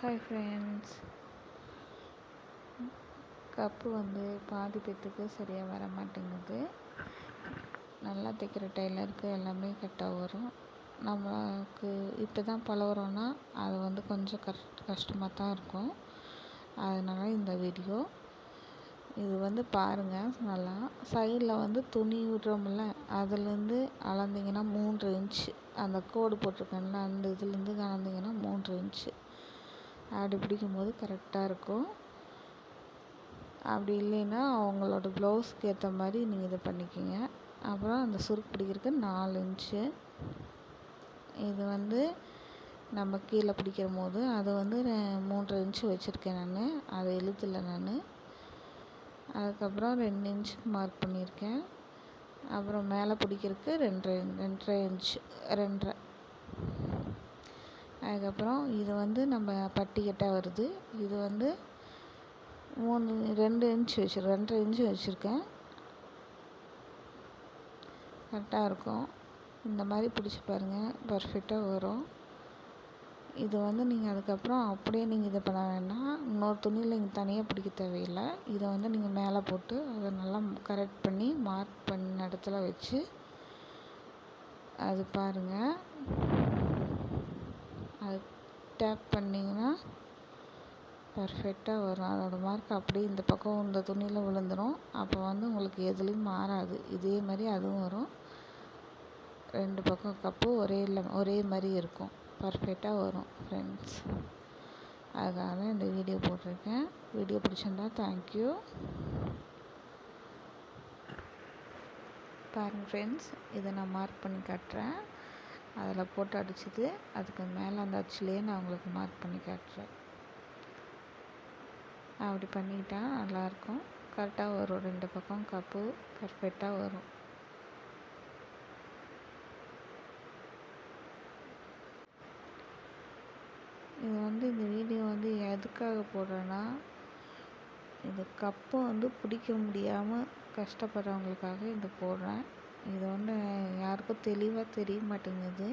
Hi friends cup வந்து பாதி பேத்துக்கு சரியாக வர மாட்டேங்குது நல்லா தைக்கிற டெய்லருக்கு எல்லாமே கரெக்டாக வரும். நம்மளுக்கு இப்போ தான் பழகுறோன்னா அது வந்து கொஞ்சம் கஷ்ட கஷ்டமாக தான் இருக்கும். அதனால் இந்த வீடியோ. இது வந்து பாருங்கள் நல்லா. சைடில் வந்து துணி விடுறோம்ல அதுலேருந்து அளந்திங்கன்னா மூன்று இன்ச்சு. அந்த கோடு போட்டிருக்கேன்ல அந்த இதுலேருந்து அளந்திங்கன்னா மூன்று இன்ச்சு. அப்படி பிடிக்கும்போது கரெக்டாக இருக்கும். அப்படி இல்லைன்னா அவங்களோட ப்ளவுஸ்க்கு ஏற்ற மாதிரி நீங்கள் இதை பண்ணிக்கோங்க. அப்புறம் அந்த சுருக்கு பிடிக்கிறதுக்கு நாலு இன்ச்சு இது வந்து நம்ம கீழே பிடிக்கிற போது அது வந்து மூன்றரை இன்ச்சு வச்சுருக்கேன் நான். அதை இழுத்துல நான். அதுக்கப்புறம் ரெண்டு இன்ச்சுக்கு மார்க் பண்ணியிருக்கேன். அப்புறம் மேலே பிடிக்கிறதுக்கு ரெண்டரை ரெண்டரை இன்ச்சு ரெண்டரை. அதுக்கப்புறம் இது வந்து நம்ம பட்டிக்கட்டாக வருது. இது வந்து மூணு ரெண்டு இன்ச் வச்சு ரெண்டரை இன்ச்சு வச்சுருக்கேன். கரெக்டாக இருக்கும். இந்த மாதிரி பிடிச்சி பாருங்கள் பர்ஃபெக்டாக வரும். இது வந்து நீங்கள் அதுக்கப்புறம் அப்படியே நீங்கள் இதை பண்ண வேண்டாம். இன்னொரு துணியில் நீங்கள் தனியாக பிடிக்க தேவையில்லை. இதை வந்து நீங்கள் மேலே போட்டு அதை நல்லா கரெக்ட் பண்ணி மார்க் பண்ண இடத்துல வச்சு அது பாருங்கள் அது டேப் பண்ணிங்கன்னா பர்ஃபெக்டாக வரும். அதோடய மார்க் அப்படியே இந்த பக்கம் இந்த துணியில் விழுந்துடும் அப்போ வந்து உங்களுக்கு எதுலேயும் மாறாது. இதே மாதிரி அதுவும் வரும். ரெண்டு பக்கம் கப்பு ஒரே ஒரே மாதிரி இருக்கும். பர்ஃபெக்டாக வரும் ஃப்ரெண்ட்ஸ் அதுக்காக தான் இந்த வீடியோ போட்டிருக்கேன். வீடியோ பிடிச்சிருந்தா தேங்க்யூ பாருங்கள் ஃப்ரெண்ட்ஸ் இதை நான் மார்க் பண்ணி காட்டுறேன். அதில் போட்டு அடிச்சது அதுக்கு மேலே அந்த அச்சுலேயே நான் உங்களுக்கு மார்க் பண்ணி காட்டுறேன். அப்படி பண்ணிட்டா நல்லாயிருக்கும் கரெக்டாக வரும் ரெண்டு பக்கம் கப்பு பர்ஃபெக்டாக வரும். இது வந்து இந்த வீடியோ வந்து எதுக்காக போடுறேன்னா இந்த கப்பை வந்து பிடிக்க முடியாமல் கஷ்டப்படுறவங்களுக்காக இதை போடுறேன். இது ஒன்றும் யாருக்கும் தெளிவாக தெரிய மாட்டேங்குது.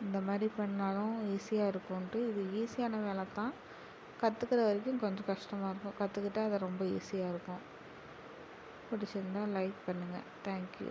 இந்த மாதிரி பண்ணாலும் ஈஸியாக இருக்கும்ன்ட்டு. இது ஈஸியான வேலை தான். கற்றுக்கிற வரைக்கும் கொஞ்சம் கஷ்டமாக இருக்கும். கற்றுக்கிட்டா அது ரொம்ப ஈஸியாக இருக்கும். பிடிச்சிருந்தா லைக் பண்ணுங்கள் தேங்க்யூ